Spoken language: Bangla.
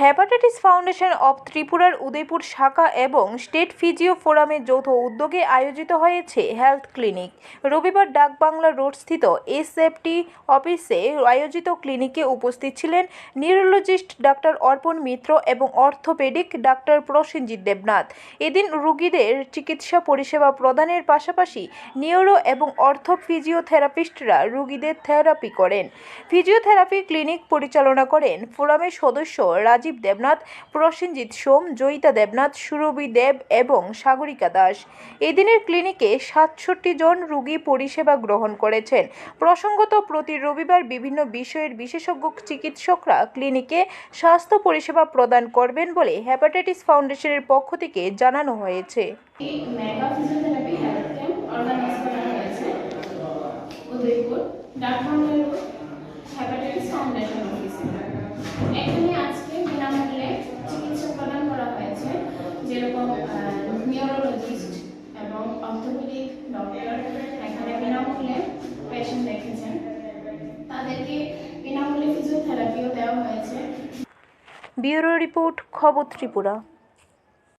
হ্যাপাটাইটিস ফাউন্ডেশন অব ত্রিপুরার উদয়পুর শাখা এবং স্টেট ফিজিও ফোরামের যৌথ উদ্যোগে আয়োজিত হয়েছে হেলথ ক্লিনিক রবিবার ডাকবাংলা রোডস্থিত এসএফটি অফিসে আয়োজিত ক্লিনিকে উপস্থিত ছিলেন নিউরোলজিস্ট ডাক্তার অর্পণ মিত্র এবং অর্থোপেডিক ডাক্তার প্রসেনজিৎ দেবনাথ। এদিন রোগীদের চিকিৎসা পরিষেবা প্রদানের পাশাপাশি নিউরো এবং অর্থ ফিজিওথেরাপিস্টরা রোগীদের থেরাপি করেন। ফিজিওথেরাপি ক্লিনিক পরিচালনা করেন ফোরামের সদস্য রাজীব দেবনাথ, প্রসেনজিৎ সোম, জয়িতা দেবনাথ, সুরভি দেব এবং সাগরিকা দাস। এদিনের ক্লিনিকে সাতষট্টি জন রোগী পরিষেবা গ্রহণ করেছেন। প্রসঙ্গত, প্রতি রবিবার বিভিন্ন বিষয়ের বিশেষজ্ঞ চিকিৎসকরা ক্লিনিকে স্বাস্থ্য পরিষেবা প্রদান করবেন বলে হ্যাপাটাইটিস ফাউন্ডেশনের পক্ষ থেকে জানানো হয়েছে। উদয়পুর হ্যাপাটাইটিস ফাউন্ডেশন অফিসে। এখানে দেওয়া হয়েছে। ব্যুরো রিপোর্ট খবর ত্রিপুরা।